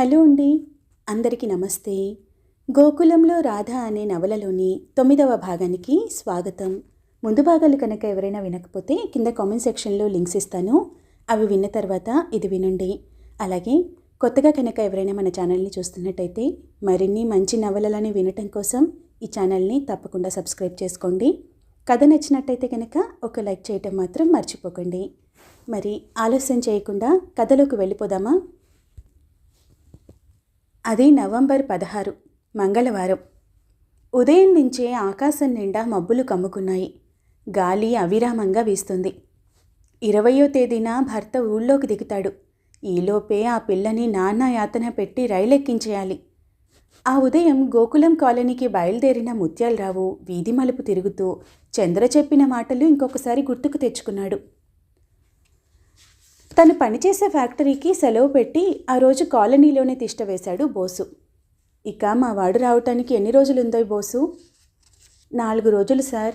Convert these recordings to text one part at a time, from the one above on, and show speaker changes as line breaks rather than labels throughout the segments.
Hello అండి. అందరికీ నమస్తే. గోకులంలో రాధ అనే నవలలోని తొమ్మిదవ భాగానికి స్వాగతం. ముందు భాగాలు కనుక ఎవరైనా వినకపోతే కింద కామెంట్ సెక్షన్లో లింక్స్ ఇస్తాను. అవి విన్న తర్వాత ఇది వినండి. అలాగే కొత్తగా కనుక ఎవరైనా మన ఛానల్ని చూస్తున్నట్టయితే మరిన్ని మంచి నవలలని వినటం కోసం ఈ ఛానల్ని తప్పకుండా సబ్స్క్రైబ్ చేసుకోండి. కథ నచ్చినట్టయితే కనుక ఒక లైక్ చేయటం మాత్రం మర్చిపోకండి. మరి ఆలస్యం చేయకుండా కథలోకి వెళ్ళిపోదామా? అది నవంబర్ పదహారు మంగళవారం. ఉదయం నుంచే ఆకాశం నిండా మబ్బులు కమ్ముకున్నాయి. గాలి అవిరామంగా వీస్తుంది. ఇరవయో తేదీన భర్త ఊళ్ళోకి దిగుతాడు. ఈలోపే ఆ పిల్లని నానా యాతన పెట్టి రైలెక్కించేయాలి. ఆ ఉదయం గోకులం కాలనీకి బయలుదేరిన ముత్యాలరావు వీధి మలుపు తిరుగుతూ చంద్ర చెప్పిన మాటలు ఇంకొకసారి గుర్తుకు తెచ్చుకున్నాడు. తను పనిచేసే ఫ్యాక్టరీకి సెలవు పెట్టి ఆ రోజు కాలనీలోనే తిష్ట వేశాడు బోసు. ఇక మా వాడు రావటానికి ఎన్ని రోజులుందో బోసు? నాలుగు రోజులు సార్.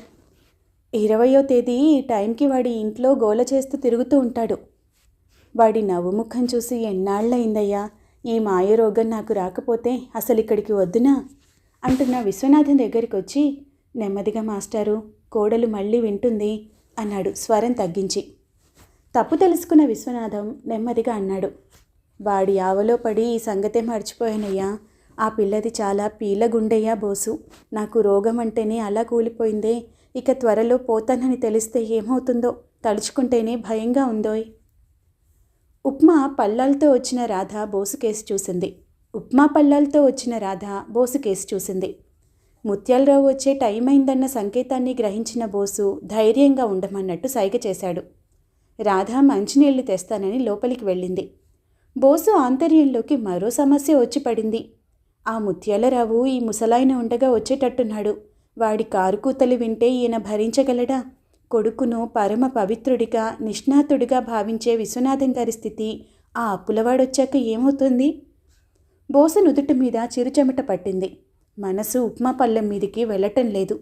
ఇరవయో తేదీ ఈ టైంకి వాడి ఇంట్లో గోల చేస్తూ తిరుగుతూ ఉంటాడు. వాడి నవ్వు ముఖం చూసి ఎన్నాళ్ళయిందయ్యా? ఈ మాయ రోగం నాకు రాకపోతే అసలు ఇక్కడికి వద్దునా? అంటున్న విశ్వనాథన్ దగ్గరికి వచ్చి నెమ్మదిగా మాస్టారు కోడలు మళ్ళీ వింటుంది అన్నాడు స్వరం తగ్గించి. తప్పు తెలుసుకున్న విశ్వనాథం నెమ్మదిగా అన్నాడు. వాడి ఆవలో పడి ఈ సంగతే మర్చిపోయానయ్యా. ఆ పిల్లది చాలా పీలగుండయ్యా బోసు. నాకు రోగం అంటేనే అలా కూలిపోయిందే. ఇక త్వరలో పోతానని తెలిస్తే ఏమవుతుందో తలుచుకుంటేనే భయంగా ఉందోయ్. ఉప్మా పళ్ళాలతో వచ్చిన రాధ బోసు కేసు చూసింది. ఉప్మా పళ్ళాలతో వచ్చిన రాధ బోసు కేసు చూసింది. ముత్యాలరావు వచ్చే టైం అయిందన్న సంకేతాన్ని గ్రహించిన బోసు ధైర్యంగా ఉండమన్నట్టు సైగ చేశాడు. రాధ మంచినీళ్ళు తెస్తానని లోపలికి వెళ్ళింది. బోసు ఆంతర్యంలోకి మరో సమస్య వచ్చి పడింది. ఆ ముత్యాలరావు ఈ ముసలాయన ఉండగా వచ్చేటట్టున్నాడు. వాడి కారు కూతలు వింటే ఈయన భరించగలడా? కొడుకును పరమ పవిత్రుడిగా నిష్ణాతుడిగా భావించే విశ్వనాథం గారి స్థితి ఆ అప్పులవాడొచ్చాక ఏమవుతుంది? బోసు నుదుటి మీద చిరుచెమట పట్టింది. మనసు ఉప్మా పళ్ళెం మీదికి వెళ్ళటం లేదు.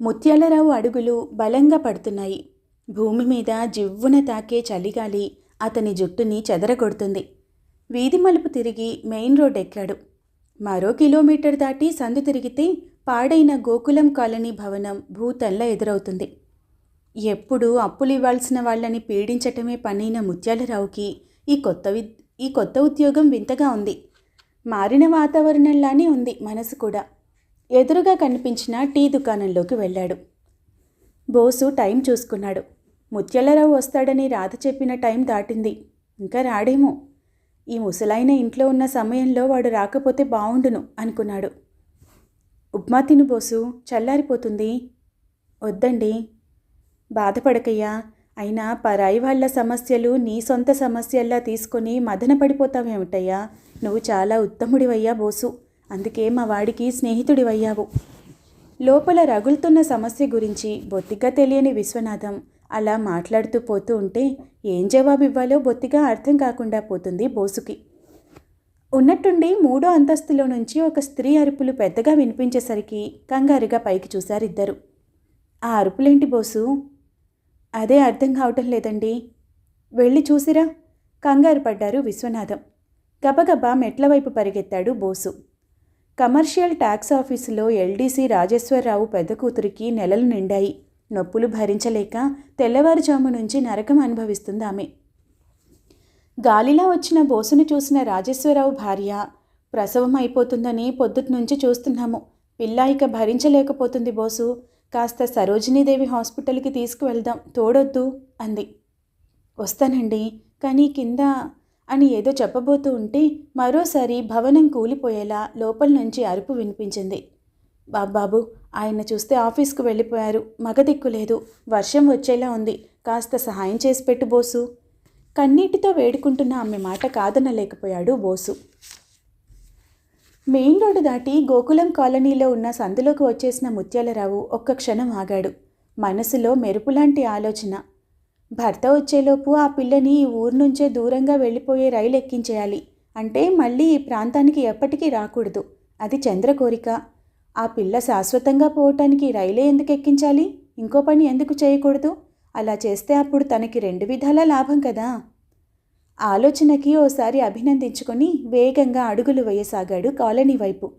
ముత్యాలరావు అడుగులు బలంగా పడుతున్నాయి. భూమి మీద జివ్వున తాకే చలిగాలి. అతని జుట్టుని చెదరగొడుతుంది. వీధి మలుపు తిరిగి మెయిన్ రోడ్ ఎక్కాడు మరో కిలోమీటర్ దాటి సందు తిరిగితే పాడైన గోకులం కాలనీ భవనం భూతల్ల ఎదురవుతుంది. ఎప్పుడు అప్పులు ఇవ్వాల్సిన వాళ్ళని పీడించటమే పనైన ముత్యాలరావుకి ఈ కొత్త ఈ కొత్త ఉద్యోగం వింతగా ఉంది. మారిన వాతావరణంలానే ఉంది మనసు కూడా. ఎదురుగా కనిపించిన టీ దుకాణంలోకి వెళ్ళాడు. బోసు టైం చూసుకున్నాడు. ముత్యాలరావు వస్తాడని రాధ చెప్పిన టైం దాటింది. ఇంకా రాడేమో? ఈ ముసలాయన ఇంట్లో ఉన్న సమయంలో వాడు రాకపోతే బావుండును అనుకున్నాడు. ఉప్మా తిను బోసు చల్లారిపోతుంది. వద్దండి. బాధపడకయ్యా. అయినా పరాయి వాళ్ళ సమస్యలు నీ సొంత సమస్యల్లా తీసుకొని మదన పడిపోతావేమిటయ్యా? నువ్వు చాలా ఉత్తముడివయ్యా బోసు. అందుకే మా వాడికి స్నేహితుడివయ్యావు. లోపల రగులుతున్న సమస్య గురించి బొత్తిగా తెలియని విశ్వనాథం అలా మాట్లాడుతూ పోతూ ఉంటే ఏం జవాబు ఇవ్వాలో బొత్తిగా అర్థం కాకుండా పోతుంది బోసుకి. ఉన్నట్టుండి మూడో అంతస్తులో నుంచి ఒక స్త్రీ అరుపులు పెద్దగా వినిపించేసరికి కంగారుగా పైకి చూశారిద్దరు ఆ అరుపులేంటి బోసు? అదే అర్థం కావటం లేదండి. వెళ్ళి చూసిరా. కంగారు పడ్డారు విశ్వనాథం. గబగబా మెట్ల వైపు పరిగెత్తాడు బోసు. కమర్షియల్ ట్యాక్స్ ఆఫీసులో ఎల్డీసీ రాజేశ్వరరావు పెద్ద కూతురికి నెలలు నిండాయి. నొప్పులు భరించలేక తెల్లవారుజాము నుంచి నరకం అనుభవిస్తుంది ఆమె. గాలిలా వచ్చిన బోసును చూసిన రాజేశ్వరరావు భార్య ప్రసవం అయిపోతుందని పొద్దుటి నుంచి చూస్తున్నాము. పిల్ల ఇక భరించలేకపోతుంది బోసు. కాస్త సరోజినీదేవి హాస్పిటల్కి తీసుకువెళ్దాం. తోడొద్దు అంది. వస్తానండి. కానీ కింద అని ఏదో చెప్పబోతూ ఉంటే మరోసారి భవనం కూలిపోయేలా లోపల నుంచి అరుపు వినిపించింది. బాబాబు ఆయన చూస్తే ఆఫీస్కు వెళ్ళిపోయారు. మగదిక్కు లేదు. వర్షం వచ్చేలా ఉంది. కాస్త సహాయం చేసి పెట్టు బోసు. కన్నీటితో వేడుకుంటున్న ఆమె మాట కాదనలేకపోయాడు బోసు. మెయిన్ రోడ్డు దాటి గోకులం కాలనీలో ఉన్న సందులోకి వచ్చేసిన ముత్యాలరావు ఒక్క క్షణం ఆగాడు. మనసులో మెరుపులాంటి ఆలోచన. భర్త వచ్చేలోపు ఆ పిల్లని ఈ ఊరు నుంచే దూరంగా వెళ్ళిపోయే రైలు ఎక్కించేయాలి. అంటే మళ్ళీ ఈ ప్రాంతానికి ఎప్పటికీ రాకూడదు. అది చంద్ర కోరిక. ఆ పిల్ల శాశ్వతంగా పోవటానికి రైలే ఎందుకు ఎక్కించాలి? ఇంకో పని ఎందుకు చేయకూడదు? అలా చేస్తే అప్పుడు తనకి రెండు విధాల లాభం కదా. ఆలోచనకి ఓసారి అభినందించుకొని వేగంగా అడుగులు వేయసాగాడు కాలనీ వైపు.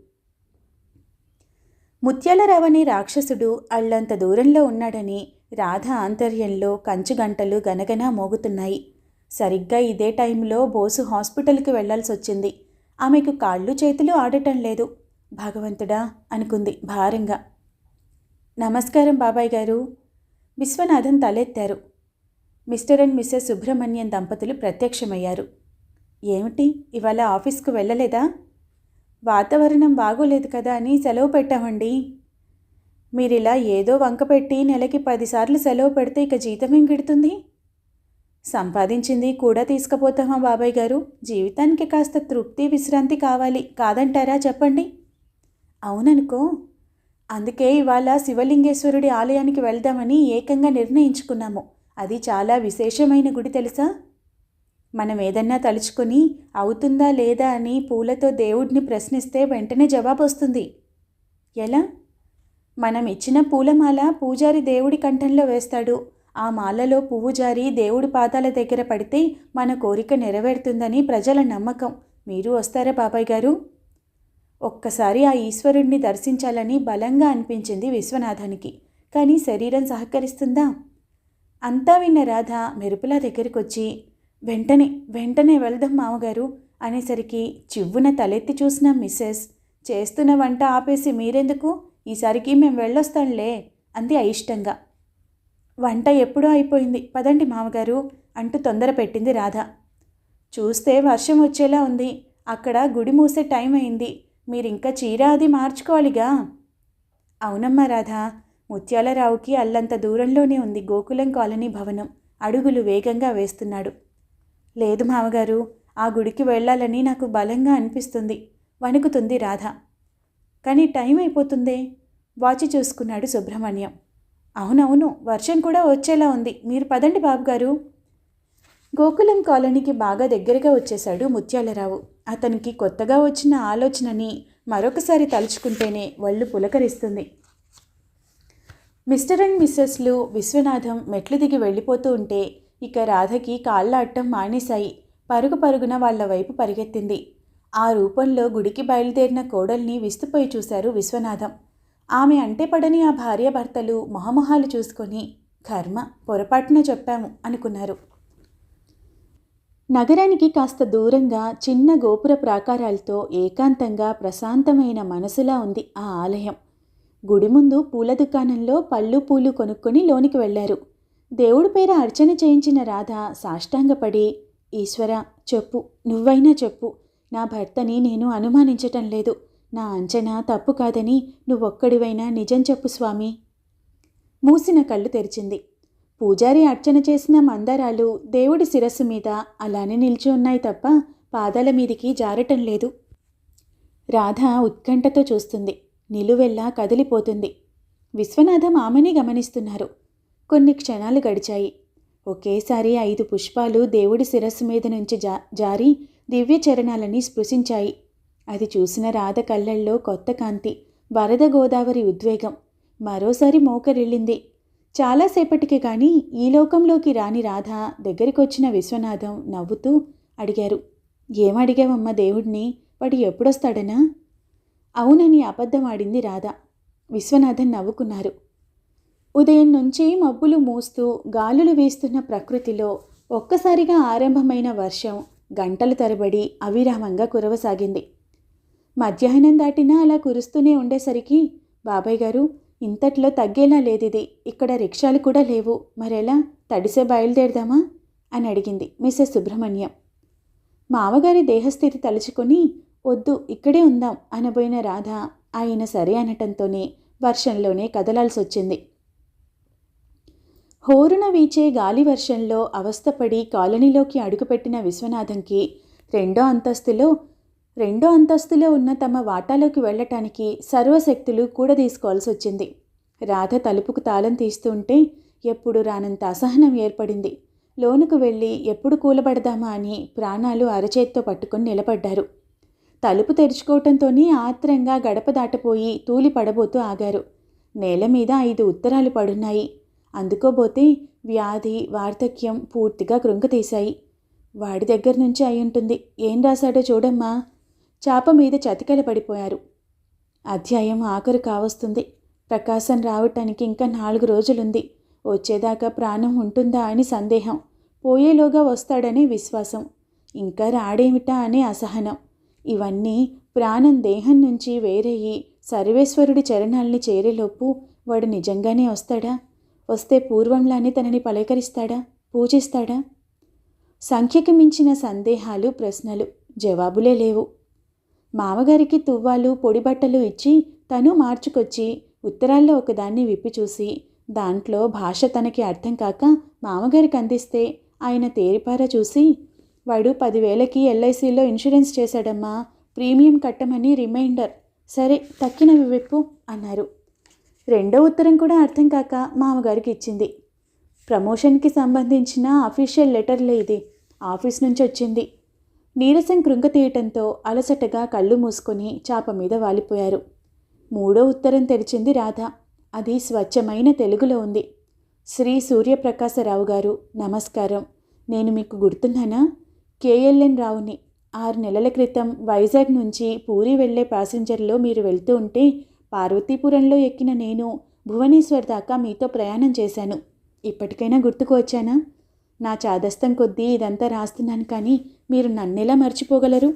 ముత్యాలరావని రాక్షసుడు అల్లంత దూరంలో ఉన్నాడని రాధ ఆంతర్యంలో కంచుగంటలు గనగన మోగుతున్నాయి. సరిగ్గా ఇదే టైంలో బోసు హాస్పిటల్కి వెళ్ళాల్సి వచ్చింది ఆమెకు కాళ్ళు చేతులు ఆడటం లేదు. భగవంతుడా? అనుకుంది భారంగా. నమస్కారం బాబాయ్ గారు. విశ్వనాథన్ తలెత్తారు. మిస్టర్ అండ్ మిస్సెస్ సుబ్రహ్మణ్యం దంపతులు ప్రత్యక్షమయ్యారు. ఏమిటి? ఇవాళ ఆఫీస్కు వెళ్ళలేదా? వాతావరణం బాగోలేదు కదా అని సెలవు పెట్టామండి. మీరిలా ఏదో వంక పెట్టి నెలకి పదిసార్లు సెలవు పెడితే ఇక జీతం ఏం గిడుతుంది? సంపాదించింది కూడా తీసుకుపోతామా బాబాయ్ గారు? జీవితానికి కాస్త తృప్తి విశ్రాంతి కావాలి. కాదంటారా చెప్పండి? అవుననుకో. అందుకే ఇవాళ శివలింగేశ్వరుడి ఆలయానికి వెళ్దామని ఏకంగా నిర్ణయించుకున్నాము. అది చాలా విశేషమైన గుడి తెలుసా? మనం ఏదన్నా తలుచుకొని అవుతుందా లేదా అని పూలతో దేవుడిని ప్రశ్నిస్తే వెంటనే జవాబు వస్తుంది ఎలా? మనం ఇచ్చిన పూలమాల పూజారి దేవుడి కంఠంలో వేస్తాడు. ఆ మాలలో పువ్వు జారి దేవుడి పాదాల దగ్గర పడితే మన కోరిక నెరవేరుతుందని ప్రజల నమ్మకం. మీరు వస్తారా బాబాయ్ గారు? ఒక్కసారి ఆ ఈశ్వరుణ్ణి దర్శించాలని బలంగా అనిపించింది విశ్వనాథానికి. కానీ శరీరం సహకరిస్తుందా? అంతా విన్న రాధ మెరుపులా దగ్గరికొచ్చి వెంటనే వెంటనే వెళ్దాం మామగారు అనేసరికి చివ్వున తలెత్తి చూసిన మిస్సెస్ చేస్తున్న వంట ఆపేసి మీరెందుకు? ఈసారికి మేము వెళ్ళొస్తాంలే అంది అయిష్టంగా. వంట ఎప్పుడూ అయిపోయింది పదండి మామగారు అంటూ తొందర పెట్టింది రాధ. చూస్తే వర్షం వచ్చేలా ఉంది అక్కడ గుడి మూసే టైం అయింది మీరింకా చీర అది మార్చుకోవాలిగా? అవునమ్మా రాధా ముత్యాలరావుకి అల్లంత దూరంలోనే ఉంది గోకులం కాలనీ భవనం. అడుగులు వేగంగా వేస్తున్నాడు. లేదు మామగారు ఆ గుడికి వెళ్ళాలని నాకు బలంగా అనిపిస్తుంది. వణుకుతుంది రాధ. కానీ టైం అయిపోతుందే? వాచి చూసుకున్నాడు సుబ్రహ్మణ్యం. అవునవును వర్షం కూడా వచ్చేలా ఉంది. మీరు పదండి బాబుగారు. గోకులం కాలనీకి బాగా దగ్గరగా వచ్చేశాడు ముత్యాలరావు. అతనికి కొత్తగా వచ్చిన ఆలోచనని మరొకసారి తలుచుకుంటేనే వళ్ళు పులకరిస్తుంది. మిస్టర్ అండ్ మిస్సెస్లు విశ్వనాథం మెట్లు దిగి వెళ్ళిపోతూ ఉంటే ఇక రాధకి కాళ్ళ అట్టం మానేశాయి. పరుగు పరుగున వాళ్ళ వైపు పరిగెత్తింది. ఆ రూపంలో గుడికి బయలుదేరిన కోడల్ని విస్తుపోయి చూశారు విశ్వనాథం. ఆమె అంటే పడని ఆ భార్యాభర్తలు మొహమొహాలు చూసుకొని కర్మ పొరపాటున చెప్పాము అనుకున్నారు. నగరానికి కాస్త దూరంగా చిన్న గోపుర ప్రాకారాలతో ఏకాంతంగా ప్రశాంతమైన మనసులా ఉంది ఆ ఆలయం. గుడి ముందు పూల దుకాణంలో పళ్ళు పూలు కొనుక్కొని లోనికి వెళ్ళారు దేవుడి పేర అర్చన చేయించిన రాధ సాష్టాంగపడి ఈశ్వర చెప్పు. నువ్వైనా చెప్పు. నా భర్తని నేను అనుమానించటం లేదు. నా అంచనా తప్పు కాదని నువ్వొక్కడివైనా నిజం చెప్పు స్వామి. మూసిన కళ్ళు తెరిచింది. పూజారి అర్చన చేసిన మందారాలు దేవుడి శిరస్సు మీద అలానే నిలిచి ఉన్నాయి తప్ప పాదాల మీదికి జారటం లేదు. రాధ ఉత్కంఠతో చూస్తుంది. నిలువెల్లా కదిలిపోతుంది. విశ్వనాథం ఆమెని గమనిస్తున్నారు. కొన్ని క్షణాలు గడిచాయి. ఒకేసారి ఐదు పుష్పాలు దేవుడి శిరస్సు మీద నుంచి జా జారి దివ్య చరణాలని స్పృశించాయి. అది చూసిన రాధ కళ్ళల్లో కొత్త కాంతి వరద గోదావరి ఉద్వేగం. మరోసారి మోకరిల్లింది. చాలాసేపటికి కానీ ఈ లోకంలోకి రాని రాధ దగ్గరికొచ్చిన విశ్వనాథం నవ్వుతూ అడిగారు. ఏమడిగావమ్మ దేవుడిని? వాడు ఎప్పుడొస్తాడనా? అవునని అబద్ధమాడింది రాధ విశ్వనాథన్ నవ్వుకున్నారు. ఉదయం నుంచి మబ్బులు మూస్తూ గాలులు వీస్తున్న ప్రకృతిలో ఒక్కసారిగా ఆరంభమైన వర్షం గంటల తరబడి అవిరామంగా కురవసాగింది. మధ్యాహ్నం దాటినా అలా కురుస్తూనే ఉండేసరికి బాబాయ్ గారు ఇంతట్లో తగ్గేలా లేదిది. ఇక్కడ రిక్షాలు కూడా లేవు. మరెలా? తడిసే బయలుదేరదామా? అని అడిగింది మిస్సెస్ సుబ్రహ్మణ్యం. మామగారి దేహస్థితి తలుచుకొని వద్దు ఇక్కడే ఉందాం అనబోయిన రాధ ఆయన సరే అనటంతోనే వర్షంలోనే కదలాల్సి వచ్చింది హోరున వీచే గాలి వర్షంలో అవస్థపడి కాలనీలోకి అడుగుపెట్టిన విశ్వనాథంకి రెండో అంతస్తులో రెండో అంతస్తులో ఉన్న తమ వాటాలోకి వెళ్ళటానికి సర్వశక్తులు కూడా తీసుకోవాల్సి వచ్చింది రాధ తలుపుకు తాళం తీస్తుంటే ఎప్పుడు రానంత అసహనం ఏర్పడింది. లోనుకు వెళ్ళి ఎప్పుడు కూలబడదామా అని ప్రాణాలు అరచేత్తో పట్టుకొని నిలబడ్డారు. తలుపు తెరుచుకోవటంతోనే ఆత్రంగా గడప దాటపోయి తూలి పడబోతూ ఆగారు. నేల మీద ఐదు ఉత్తరాలు పడున్నాయి. అందుకోబోతే వ్యాధి వార్ధక్యం పూర్తిగా కృంగతీశాయి. వాడి దగ్గర నుంచి అయి ఉంటుంది ఏం రాశాడో చూడమ్మా. చాప మీద చతికల పడిపోయారు. అధ్యాయం ఆఖరు కావస్తుంది. ప్రకాశం రావటానికి ఇంకా నాలుగు రోజులుంది. వచ్చేదాకా ప్రాణం ఉంటుందా అని సందేహం. పోయేలోగా వస్తాడనే విశ్వాసం. ఇంకా రాడేమిటా అనే అసహనం. ఇవన్నీ ప్రాణం దేహం నుంచి వేరయ్యి సర్వేశ్వరుడి చరణాల్ని చేరేలోపు వాడు నిజంగానే వస్తాడా? వస్తే పూర్వంలానే తనని పలకరిస్తాడా? పూజిస్తాడా? సంఖ్యకు మించిన సందేహాలు ప్రశ్నలు జవాబులే లేవు. మామగారికి తువ్వాలు పొడి బట్టలు ఇచ్చి తను మార్చుకొచ్చి ఉత్తరాల్లో ఒకదాన్ని విప్పి చూసి దాంట్లో భాష తనకి అర్థం కాక మామగారికి అందిస్తే ఆయన తేరిపార చూసి వాడు పదివేలకి ఎల్ఐసిలో ఇన్సూరెన్స్ చేశాడమ్మా ప్రీమియం కట్టమని రిమైండర్. సరే తక్కినవి విప్పు అన్నారు. రెండో ఉత్తరం కూడా అర్థం కాక మామగారికి ఇచ్చింది. ప్రమోషన్కి సంబంధించిన అఫీషియల్ లెటర్లే ఇది. ఆఫీస్ నుంచి వచ్చింది. నీరసం కృంగతీయటంతో అలసటగా కళ్ళు మూసుకొని చాప మీద వాలిపోయారు. మూడో ఉత్తరం తెరిచింది రాధ. అది స్వచ్ఛమైన తెలుగులో ఉంది. శ్రీ సూర్యప్రకాశరావు గారు నమస్కారం. నేను మీకు గుర్తున్నానా? కేఎల్ఎన్ రావుని ఆరు నెలల క్రితం వైజాగ్ నుంచి పూరి వెళ్ళే ప్యాసింజర్లో మీరు వెళ్తూ ఉంటే పార్వతీపురంలో ఎక్కిన నేను భువనేశ్వర్ దాకా మీతో ప్రయాణం చేశాను. ఇప్పటికైనా గుర్తుకు వచ్చానా? నా చాదస్తం కొద్దీ ఇదంతా రాస్తున్నాను కానీ మీరు నన్నెలా మర్చిపోగలరు?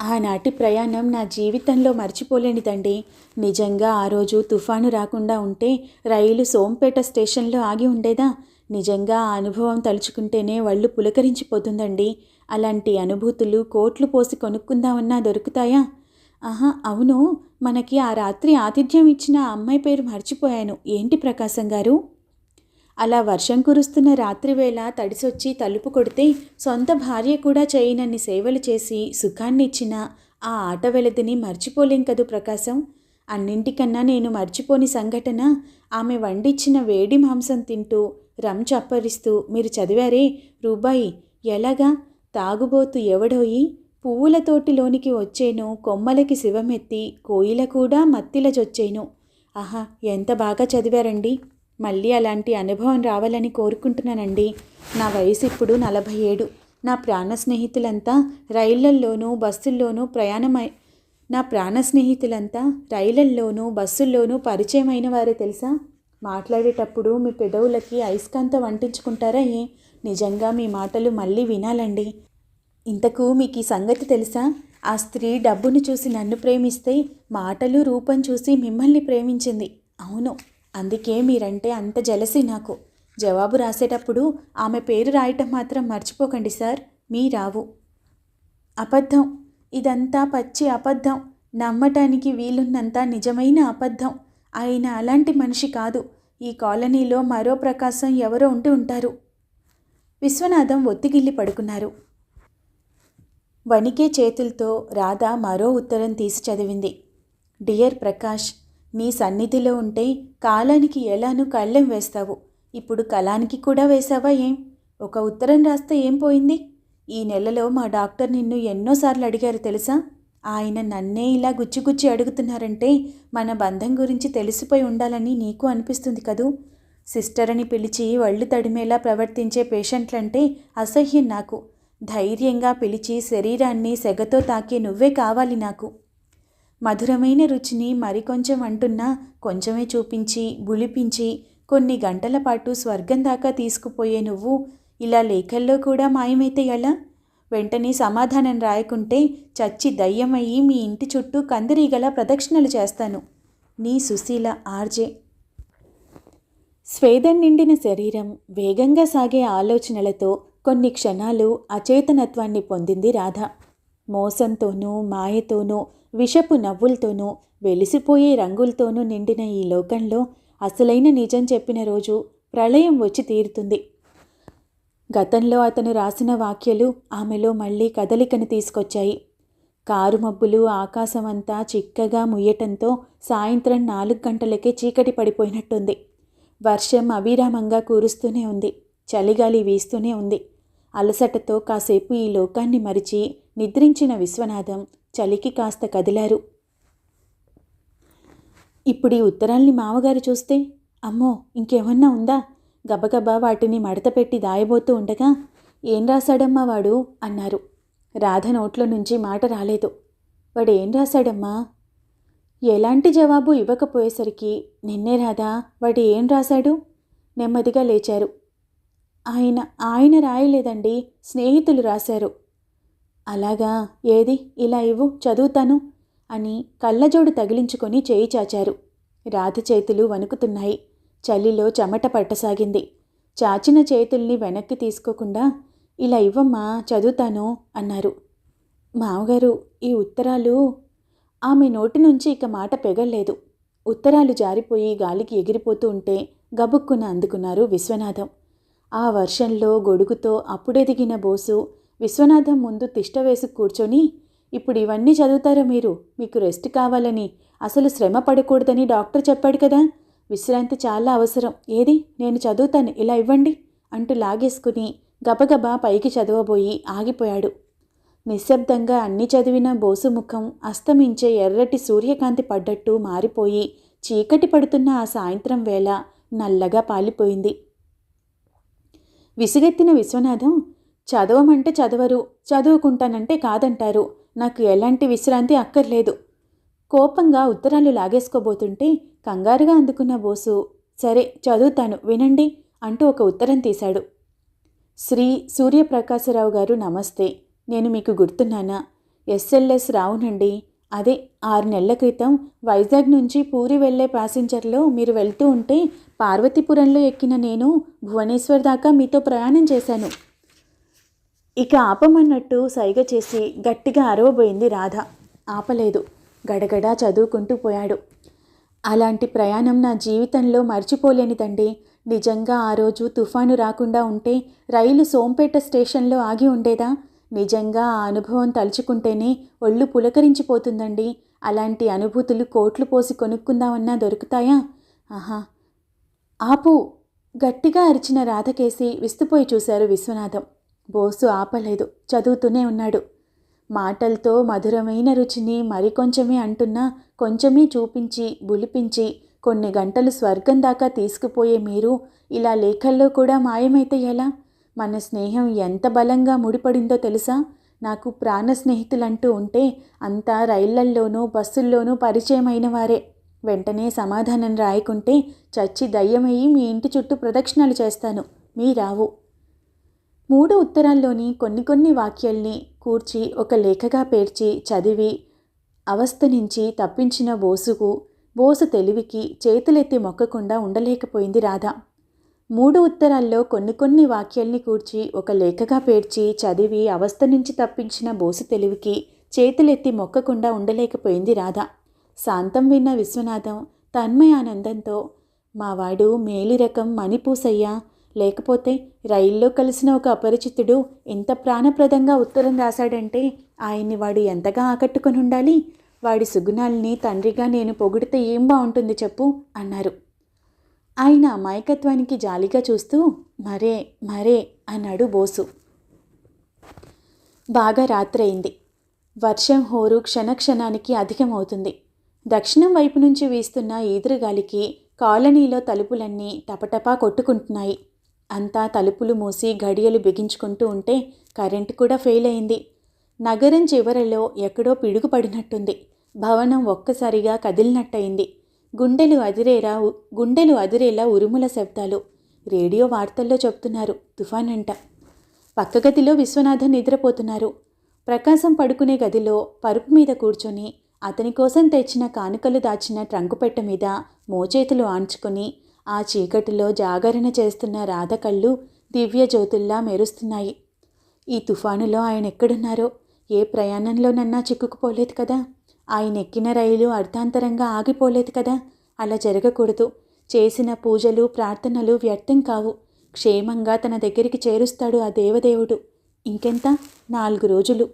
ఆనాటి ప్రయాణం నా జీవితంలో మర్చిపోలేనిదండి. నిజంగా ఆ రోజు తుఫాను రాకుండా ఉంటే రైలు సోంపేట స్టేషన్లో ఆగి ఉండేదా? నిజంగా ఆ అనుభవం తలుచుకుంటేనే వాళ్ళు పులకరించిపోతుందండి. అలాంటి అనుభూతులు కోట్లు పోసి కొనుక్కుందామన్నా దొరుకుతాయా? ఆహా అవును. మనకి ఆ రాత్రి ఆతిథ్యం ఇచ్చిన ఆ అమ్మాయి పేరు మర్చిపోయాను. ఏంటి ప్రకాశం గారు? అలా వర్షం కురుస్తున్న రాత్రివేళ తడిసొచ్చి తలుపు కొడితే సొంత భార్య కూడా చేయనన్ని సేవలు చేసి సుఖాన్నిచ్చిన ఆ ఆట వెలదిని మర్చిపోలేం కదూ ప్రకాశం? అన్నింటికన్నా నేను మర్చిపోని సంఘటన ఆమె వండిచ్చిన వేడి మాంసం తింటూ రమ్ చప్పరిస్తూ మీరు చదివారే? రూబాయి ఎలాగా? తాగుబోతు ఎవడోయి? పువ్వుల తోటిలోనికి వచ్చేను కొమ్మలకి శివమెత్తి కోయిల కూడా మత్తిల చొచ్చేను. ఆహా ఎంత బాగా చదివారండి? మళ్ళీ అలాంటి అనుభవం రావాలని కోరుకుంటున్నానండి. నా వయసు ఇప్పుడు నలభై ఏడు నా ప్రాణ స్నేహితులంతా రైళ్ళల్లోనూ బస్సుల్లోనూ ప్రయాణమై నా ప్రాణ స్నేహితులంతా రైళ్ళల్లోనూ బస్సుల్లోనూ పరిచయమైన వారే తెలుసా? మాట్లాడేటప్పుడు మీ పెదవులకి అయస్కాంతం అంటించుకుంటారా ఏ? నిజంగా మీ మాటలు మళ్ళీ వినాలండి. ఇంతకు మీకు ఈ సంగతి తెలుసా? ఆ స్త్రీ డబ్బును చూసి నన్ను ప్రేమిస్తే మాటలు రూపం చూసి మిమ్మల్ని ప్రేమించింది. అవును. అందుకే మీరంటే అంత జలసి నాకు. జవాబు రాసేటప్పుడు ఆమె పేరు రాయటం మాత్రం మర్చిపోకండి సార్ మీ రావు. అబద్ధం. ఇదంతా పచ్చి అబద్ధం. నమ్మటానికి వీలున్నంత నిజమైన అబద్ధం. ఆయన అలాంటి మనిషి కాదు. ఈ కాలనీలో మరో ప్రకాశం ఎవరో ఉంటూ ఉంటారు. విశ్వనాథం ఒత్తిగిల్లి పడుకున్నారు. వణికే చేతులతో రాధ మరో ఉత్తరం తీసి చదివింది. డియర్ ప్రకాష్ నీ సన్నిధిలో ఉంటే కాలానికి ఎలానూ కళ్ళెం వేస్తావు. ఇప్పుడు కళానికి కూడా వేసావా ఏం? ఒక ఉత్తరం రాస్తే ఏం పోయింది? ఈ నెలలో మా డాక్టర్ నిన్ను ఎన్నోసార్లు అడిగారు తెలుసా? ఆయన నన్నే ఇలా గుచ్చిగుచ్చి అడుగుతున్నారంటే మన బంధం గురించి తెలిసిపోయి ఉండాలని నీకు అనిపిస్తుంది కదూ? సిస్టర్ అని పిలిచి వళ్ళు తడిమేలా ప్రవర్తించే పేషెంట్లంటే అసహ్యం నాకు. ధైర్యంగా పిలిచి శరీరాన్ని సెగతో తాకే నువ్వే కావాలి నాకు. మధురమైన రుచిని మరికొంచెం అంటున్నా కొంచెమే చూపించి బులిపించి కొన్ని గంటల పాటు స్వర్గం దాకా తీసుకుపోయే నువ్వు ఇలా లేఖల్లో కూడా మాయమైతే ఎలా? వెంటనే సమాధానం రాయకుంటే చచ్చి దయ్యమయ్యి మీ ఇంటి చుట్టూ కందిరీగల ప్రదక్షిణలు చేస్తాను. నీ సుశీల ఆర్జే స్వేదం నిండిన శరీరం వేగంగా సాగే ఆలోచనలతో కొన్ని క్షణాలు అచేతనత్వాన్ని పొందింది రాధ. మోసంతోనూ మాయతోనూ విషపు నవ్వులతోనూ వెలిసిపోయే రంగులతోనూ నిండిన ఈ లోకంలో అసలైన నిజం చెప్పిన రోజు ప్రళయం వచ్చి తీరుతుంది. గతంలో అతను రాసిన వాక్యలు ఆమెలో మళ్ళీ కదలికను తీసుకొచ్చాయి. కారు మబ్బులు ఆకాశమంతా చిక్కగా ముయ్యటంతో సాయంత్రం నాలుగు గంటలకే చీకటి పడిపోయినట్టుంది. వర్షం అవిరామంగా కురుస్తూనే ఉంది చలిగాలి వీస్తూనే ఉంది. అలసటతో కాసేపు ఈ లోకాన్ని మరిచి నిద్రించిన విశ్వనాథం చలికి కాస్త కదిలారు. ఇప్పుడు ఈ ఉత్తరాల్ని మామగారు చూస్తే అమ్మో ఇంకేమన్నా ఉందా? గబగబా వాటిని మడతపెట్టి దాయబోతూ ఉండగా ఏం రాశాడమ్మా వాడు? అన్నారు. రాధ నోట్లో నుంచి మాట రాలేదు. వాడు ఏం రాశాడమ్మా? ఎలాంటి జవాబు ఇవ్వకపోయేసరికి నిన్నే రాధా వాడు ఏం రాశాడు? నెమ్మదిగా లేచారు. ఆయన ఆయన రాయలేదండి స్నేహితులు రాశారు. అలాగా? ఏది? ఇలా ఇవ్వు చదువుతాను అని కళ్ళజోడు తగిలించుకొని చేయి చాచారు. రాధ చేతులు వణుకుతున్నాయి. చలిలో చెమట పట్టసాగింది. చాచిన చేతుల్ని వెనక్కి తీసుకోకుండా ఇలా ఇవ్వమ్మా చదువుతాను అన్నారు. మామగారు ఈ ఉత్తరాలు ఆమె నోటి నుంచి ఇక మాట పెగల్లేదు. ఉత్తరాలు జారిపోయి గాలికి ఎగిరిపోతూ ఉంటే గబుక్కున అందుకున్నారు విశ్వనాథం. ఆ వర్షంలో గొడుగుతో అప్పుడెదిగిన బోసు విశ్వనాథం ముందు తిష్ట వేసి కూర్చొని ఇప్పుడు ఇవన్నీ చదువుతారా మీరు? మీకు రెస్ట్ కావాలని. అసలు శ్రమ పడకూడదని డాక్టర్ చెప్పాడు కదా. విశ్రాంతి చాలా అవసరం. ఏది? నేను చదువుతాను. ఇలా ఇవ్వండి అంటూ లాగేసుకుని గబగబా పైకి చదవబోయి ఆగిపోయాడు. నిశ్శబ్దంగా అన్ని చదివిన బోసు ముఖం అస్తమించే ఎర్రటి సూర్యకాంతి పడ్డట్టు మారిపోయి చీకటి పడుతున్న ఆ సాయంత్రం వేళ నల్లగా పాలిపోయింది. విసుగెత్తిన విశ్వనాథం చదవమంటే చదవరు చదువుకుంటానంటే కాదంటారు. నాకు ఎలాంటి విశ్రాంతి అక్కర్లేదు. కోపంగా ఉత్తరాలు లాగేసుకోబోతుంటే కంగారుగా అందుకున్న బోసు సరే చదువుతాను వినండి అంటూ ఒక ఉత్తరం తీశాడు. శ్రీ సూర్యప్రకాశరావు గారు నమస్తే నేను మీకు గుర్తున్నానా? ఎస్ఎల్ఎస్ రావునండి. అదే ఆరు నెలల క్రితం వైజాగ్ నుంచి పూరి వెళ్ళే ప్యాసింజర్లో మీరు వెళ్తూ ఉంటే పార్వతీపురంలో ఎక్కిన నేను భువనేశ్వర్ దాకా మీతో ప్రయాణం చేశాను. ఇక ఆపమన్నట్టు సైగ చేసి గట్టిగా అరవబోయింది రాధ. ఆపలేదు. గడగడా చదువుకుంటూ పోయాడు. అలాంటి ప్రయాణం నా జీవితంలో మర్చిపోలేనిదండి నిజంగా ఆ రోజు తుఫాను రాకుండా ఉంటే రైలు సోంపేట స్టేషన్లో ఆగి ఉండేదా? నిజంగా ఆ అనుభవం తలుచుకుంటేనే ఒళ్ళు పులకరించిపోతుందండి. అలాంటి అనుభూతులు కోట్లు పోసి కొనుక్కుందామన్నా దొరుకుతాయా? ఆహా. ఆపు. గట్టిగా అరిచిన రాధకేసి విస్తుపోయి చూశారు విశ్వనాథం. బోసు ఆపలేదు. చదువుతూనే ఉన్నాడు. మాటలతో మధురమైన రుచిని మరికొంచెమే అంటున్నా కొంచెమే చూపించి బులిపించి కొన్ని గంటలు స్వర్గం దాకా తీసుకుపోయే మీరు ఇలా లేఖల్లో కూడా మాయమైతే ఎలా? మన స్నేహం ఎంత బలంగా ముడిపడిందో తెలుసా? నాకు ప్రాణ స్నేహితులంటూ ఉంటే అంతా రైళ్ళల్లోనూ బస్సుల్లోనూ పరిచయమైన వారే. వెంటనే సమాధానం రాయకుంటే చచ్చి దయ్యమయ్యి మీ ఇంటి చుట్టూ ప్రదక్షిణలు చేస్తాను. మీ రావు మూడు ఉత్తరాల్లోని కొన్ని కొన్ని వాక్యాల్ని కూర్చి ఒక లేఖగా పేర్చి చదివి అవస్థ నుంచి తప్పించిన బోసుకు బోసు తెలివికి చేతులెత్తి మొక్కకుండా ఉండలేకపోయింది రాధ. మూడు ఉత్తరాల్లో కొన్ని కొన్ని వాక్యాల్ని కూర్చి ఒక లేఖగా పేర్చి చదివి అవస్థ నుంచి తప్పించిన బోసు తెలివికి చేతులెత్తి మొక్కకుండా ఉండలేకపోయింది రాధ. శాంతం విన్న విశ్వనాథం తన్మయానందంతో మావాడు మేలి రకం మణిపూసయ్యా లేకపోతే రైల్లో కలిసిన ఒక అపరిచితుడు ఇంత ప్రాణప్రదంగా ఉత్తరం రాశాడంటే ఆయన్ని వాడు ఎంతగా ఆకట్టుకొని ఉండాలి? వాడి సుగుణాల్ని తండ్రిగా నేను పొగిడితే ఏం బాగుంటుంది చెప్పు అన్నారు. ఆయన అమాయకత్వానికి జాలిగా చూస్తూ మరే మరే అన్నాడు బోసు. బాగా రాత్రయింది. వర్షం హోరు క్షణక్షణానికి అధికమవుతుంది. దక్షిణం వైపు నుంచి వీస్తున్న ఈదురుగాలికి కాలనీలో తలుపులన్నీ టపటపా కొట్టుకుంటున్నాయి. అంతా తలుపులు మూసి గడియలు బిగించుకుంటూ ఉంటే కరెంటు కూడా ఫెయిల్ అయింది. నగరం చివరలో ఎక్కడో పిడుగు పడినట్టుంది భవనం ఒక్కసారిగా కదిలినట్టయింది. గుండెలు అదిరేరా గుండెలు అదిరేలా ఉరుముల శబ్దాలు. రేడియో వార్తల్లో చెప్తున్నారు తుఫాన్ అంట పక్క గదిలో విశ్వనాథన్ నిద్రపోతున్నారు. ప్రకాశం పడుకునే గదిలో పరుపు మీద కూర్చొని అతని కోసం తెచ్చిన కానుకలు దాచిన ట్రంకు పెట్ట మీద మోచేతులు ఆంచుకొని ఆ చీకటిలో జాగరణ చేస్తున్న రాధ కళ్ళు దివ్య జ్యోతుల్లా మెరుస్తున్నాయి. ఈ తుఫానులో ఆయన ఎక్కడున్నారో? ఏ ప్రయాణంలోనన్నా చిక్కుకుపోలేదు కదా? ఆయన ఎక్కిన రైలు అర్ధాంతరంగా ఆగిపోలేదు కదా? అలా జరగకూడదు. చేసిన పూజలు ప్రార్థనలు వ్యర్థం కావు. క్షేమంగా తన దగ్గరికి చేరుస్తాడు ఆ దేవదేవుడు. ఇంకెంత? నాలుగు రోజులు.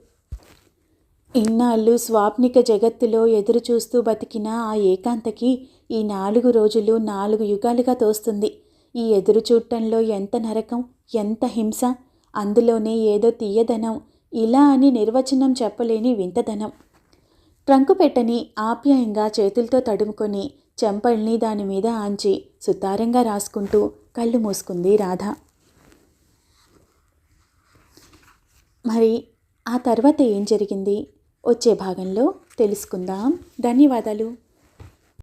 ఇన్నాళ్ళు స్వాప్నిక జగత్తులో ఎదురు చూస్తూ బతికిన ఆ ఏకాంతకి ఈ నాలుగు రోజులు నాలుగు యుగాలుగా తోస్తుంది. ఈ ఎదురు చూడటంలో ఎంత నరకం ఎంత హింస అందులోనే ఏదో తీయదనం ఇలా అని నిర్వచనం చెప్పలేని వింతదనం. ట్రంకు పెట్టని ఆప్యాయంగా చేతులతో తడుముకొని చెంపల్ని దాని మీద ఆంచి సుతారంగా రాసుకుంటూ కళ్ళు మూసుకుంది రాధ. మరి ఆ తర్వాత ఏం జరిగింది? వచ్చే భాగంలో తెలుసుకుందాం. ధన్యవాదాలు.